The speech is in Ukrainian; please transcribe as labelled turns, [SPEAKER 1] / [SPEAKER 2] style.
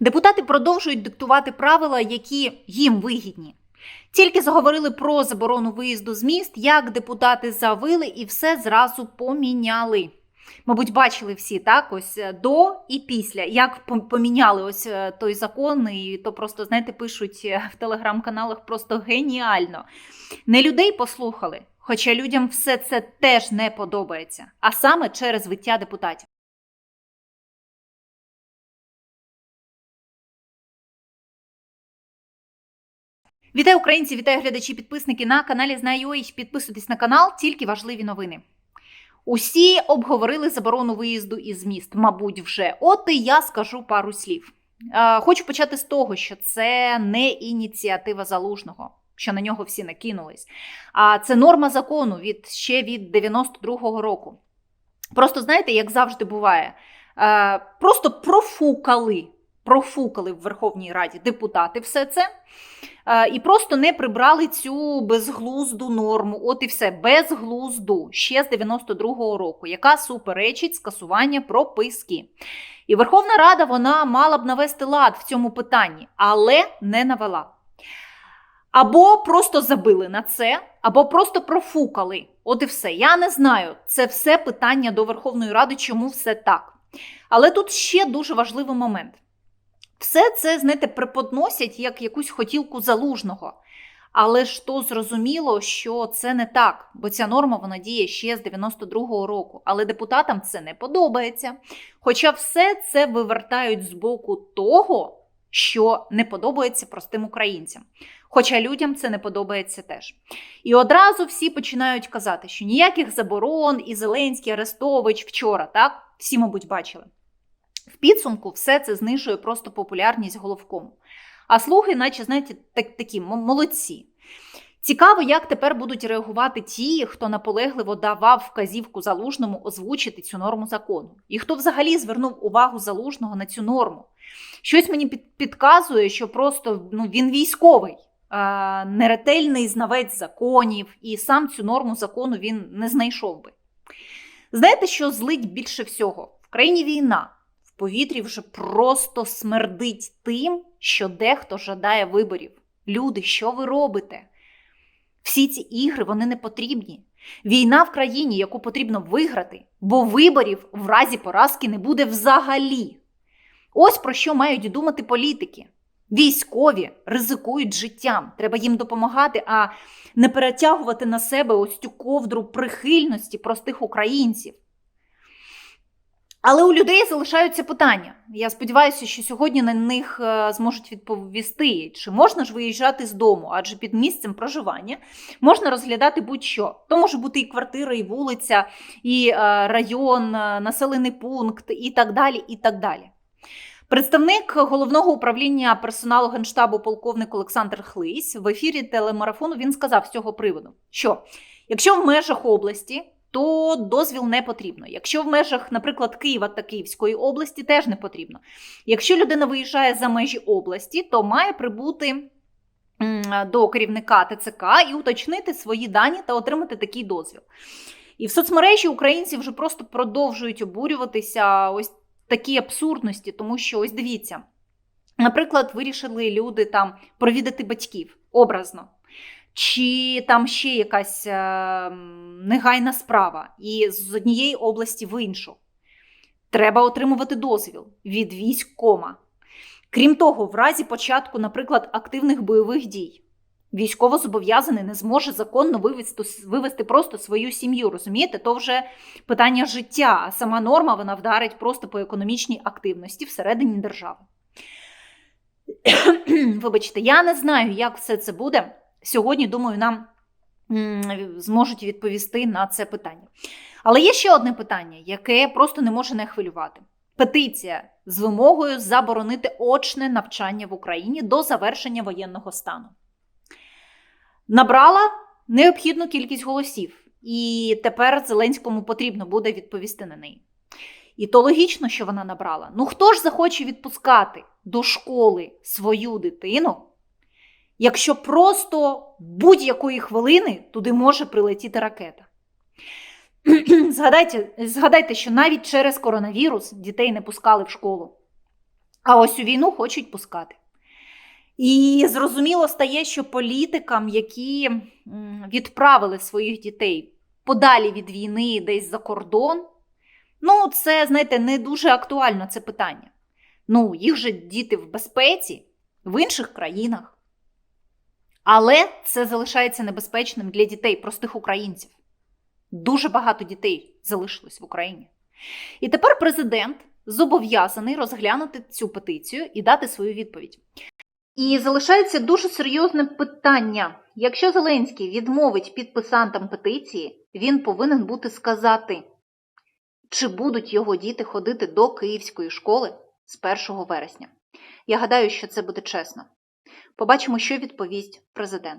[SPEAKER 1] Депутати продовжують диктувати правила, які їм вигідні. Тільки заговорили про заборону виїзду з міст, як депутати завили і все зразу поміняли. Мабуть, бачили всі так, ось е, до і після, як поміняли ось е, той закон, і то просто, знаєте, пишуть е, в телеграм-каналах просто геніально. Не людей послухали, хоча людям все це теж не подобається, а саме через виття депутатів. Вітаю українці, вітаю глядачі, підписники на каналі Знаю.ua. Підписуйтесь на канал, тільки важливі новини. Усі обговорили заборону виїзду із міст, мабуть, вже. От і я скажу пару слів. Хочу почати з того, що це не ініціатива залужного, що на нього всі накинулись. А це норма закону від ще від 92-го року. Просто знаєте, як завжди буває, просто профукали, профукали в Верховній Раді депутати все це. Е, І просто не прибрали цю безглузду норму. От і все, безглузду ще з 92-го року, яка суперечить скасування прописки. І Верховна Рада вона мала б навести лад в цьому питанні, але не навела. Або просто забили на це, або просто профукали. От і все. Я не знаю. Це все питання до Верховної Ради, чому все так. Але тут ще дуже важливий момент. Все це, знаєте, преподносять як якусь хотілку залужного. Але ж то зрозуміло, що це не так, бо ця норма вона діє ще з 92-го року. Але депутатам це не подобається. Хоча все це вивертають з боку того, що не подобається простим українцям. Хоча людям це не подобається теж. І одразу всі починають казати, що ніяких заборон і Зеленський, Арестович вчора, так? Всі, мабуть, бачили. В підсумку все це знижує просто популярність головкому. А слуги, наче, знаєте, так, такі молодці. Цікаво, як тепер будуть реагувати ті, хто наполегливо давав вказівку залужному озвучити цю норму закону, і хто взагалі звернув увагу залужного на цю норму. Щось мені підказує, що просто ну, він військовий, а, неретельний знавець законів, і сам цю норму закону він не знайшов би. Знаєте, що злить більше всього? В країні війна. Повітрі вже просто смердить тим, що дехто жадає виборів. Люди, що ви робите? Всі ці ігри вони не потрібні. Війна в країні, яку потрібно виграти, бо виборів в разі поразки не буде взагалі. Ось про що мають думати політики. Військові ризикують життям, треба їм допомагати, а не перетягувати на себе ось цю ковдру прихильності простих українців. Але у людей залишаються питання. Я сподіваюся, що сьогодні на них е, зможуть відповісти, чи можна ж виїжджати з дому, адже під місцем проживання можна розглядати будь-що. То може бути і квартира, і вулиця, і е, район, е, населений пункт, і так далі. і так далі. Представник головного управління персоналу генштабу полковник Олександр Хлись в ефірі телемарафону він сказав з цього приводу, що якщо в межах області, то дозвіл не потрібно. Якщо в межах, наприклад, Києва та Київської області, теж не потрібно. Якщо людина виїжджає за межі області, то має прибути до керівника ТЦК і уточнити свої дані та отримати такий дозвіл. І в соцмережі українці вже просто продовжують обурюватися ось такі абсурдності, тому що ось дивіться, наприклад, вирішили люди там провідати батьків образно. Чи там ще якась е, негайна справа, і з однієї області в іншу. Треба отримувати дозвіл від військкома. Крім того, в разі початку, наприклад, активних бойових дій, військовозобов'язаний не зможе законно вивести, вивести просто свою сім'ю. Розумієте, то вже питання життя, а сама норма вона вдарить просто по економічній активності всередині держави. Вибачте, я не знаю, як все це буде. Сьогодні, думаю, нам зможуть відповісти на це питання. Але є ще одне питання, яке просто не може не хвилювати. Петиція з вимогою заборонити очне навчання в Україні до завершення воєнного стану. Набрала необхідну кількість голосів, і тепер Зеленському потрібно буде відповісти на неї. І то логічно, що вона набрала. Ну хто ж захоче відпускати до школи свою дитину, якщо просто будь-якої хвилини туди може прилетіти ракета? Згадайте, згадайте, що навіть через коронавірус дітей не пускали в школу. А ось у війну хочуть пускати. І зрозуміло стає, що політикам, які відправили своїх дітей подалі від війни десь за кордон, ну, це, знаєте, не дуже актуально це питання. Ну, їх же діти в безпеці в інших країнах. Але це залишається небезпечним для дітей, простих українців. Дуже багато дітей залишилось в Україні. І тепер президент зобов'язаний розглянути цю петицію і дати свою відповідь. І залишається дуже серйозне питання. Якщо Зеленський відмовить підписантам петиції, він повинен бути сказати, чи будуть його діти ходити до київської школи з 1 вересня. Я гадаю, що це буде чесно. Побачимо, що відповість президент.